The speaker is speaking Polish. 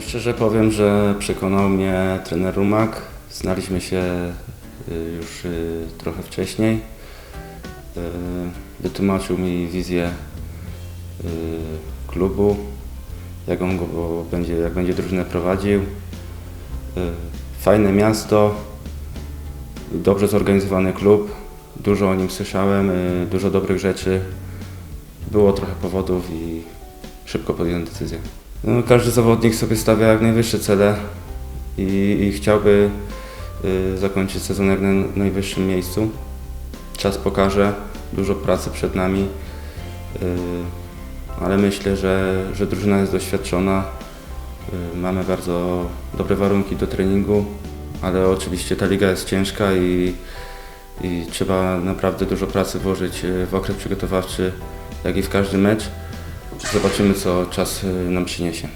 Szczerze powiem, że przekonał mnie trener Rumak. Znaliśmy się y, już y, trochę wcześniej. Y, Wytłumaczył mi wizję klubu, jak on go będzie, jak będzie drużynę prowadził. Fajne miasto, dobrze zorganizowany klub. Dużo o nim słyszałem, dużo dobrych rzeczy. Było trochę powodów i szybko podjąłem decyzję. No, każdy zawodnik sobie stawia jak najwyższe cele i, i chciałby y, zakończyć sezon jak na najwyższym miejscu. Czas pokaże, dużo pracy przed nami, y, ale myślę, że, że drużyna jest doświadczona. Y, mamy bardzo dobre warunki do treningu, ale oczywiście ta liga jest ciężka i, i trzeba naprawdę dużo pracy włożyć w okres przygotowawczy, jak i w każdy mecz. Zobaczymy, co czas y, nam przyniesie.